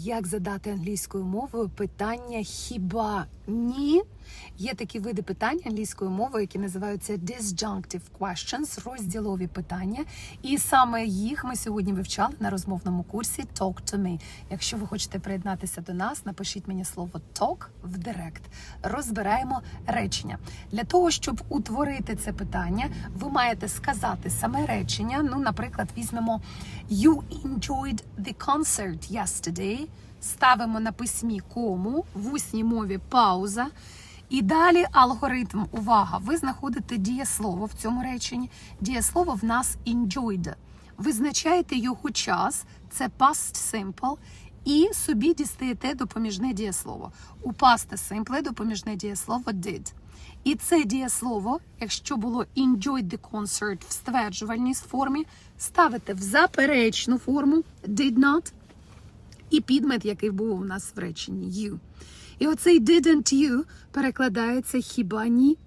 Як задати англійською мовою питання хіба ні? Є такі види питань англійською мовою, які називаються disjunctive questions, розділові питання. І саме їх ми сьогодні вивчали на розмовному курсі Talk to me. Якщо ви хочете приєднатися до нас, напишіть мені слово talk в директ. Розбираємо речення. Для того, щоб утворити це питання, ви маєте сказати саме речення. Ну, наприклад, візьмемо You enjoyed the concert yesterday. Ставимо на письмі кому, в усній мові пауза. І далі алгоритм. Увага! Ви знаходите дієслово в цьому реченні. Дієслово в нас enjoyed. Визначаєте його час, це past simple, і собі дістаєте допоміжне дієслово. У past simple допоміжне дієслово did. І це дієслово, якщо було enjoyed the concert в стверджувальній формі, ставите в заперечну форму did not і підмет, який був у нас в реченні you. І оцей didn't you перекладається хіба ні.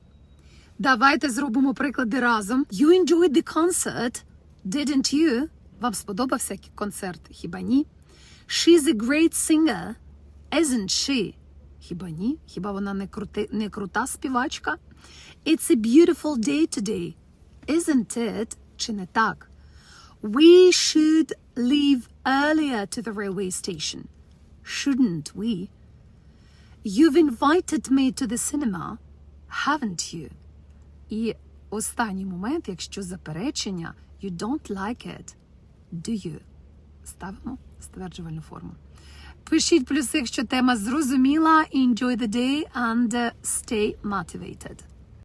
Давайте зробимо приклади разом. You enjoyed the concert, didn't you? Вам сподобався концерт? Хіба ні? She's a great singer, isn't she? Хіба ні? Хіба вона не, крути, не крута співачка? It's a beautiful day today, isn't it? Чи не так? We should leave earlier to the railway station. Shouldn't we? You've invited me to the cinema, haven't you? І останній момент, якщо заперечення, you don't like it, do you? Ставимо стверджувальну форму. Пишіть плюси, якщо тема зрозуміла. Enjoy the day and uh, stay motivated.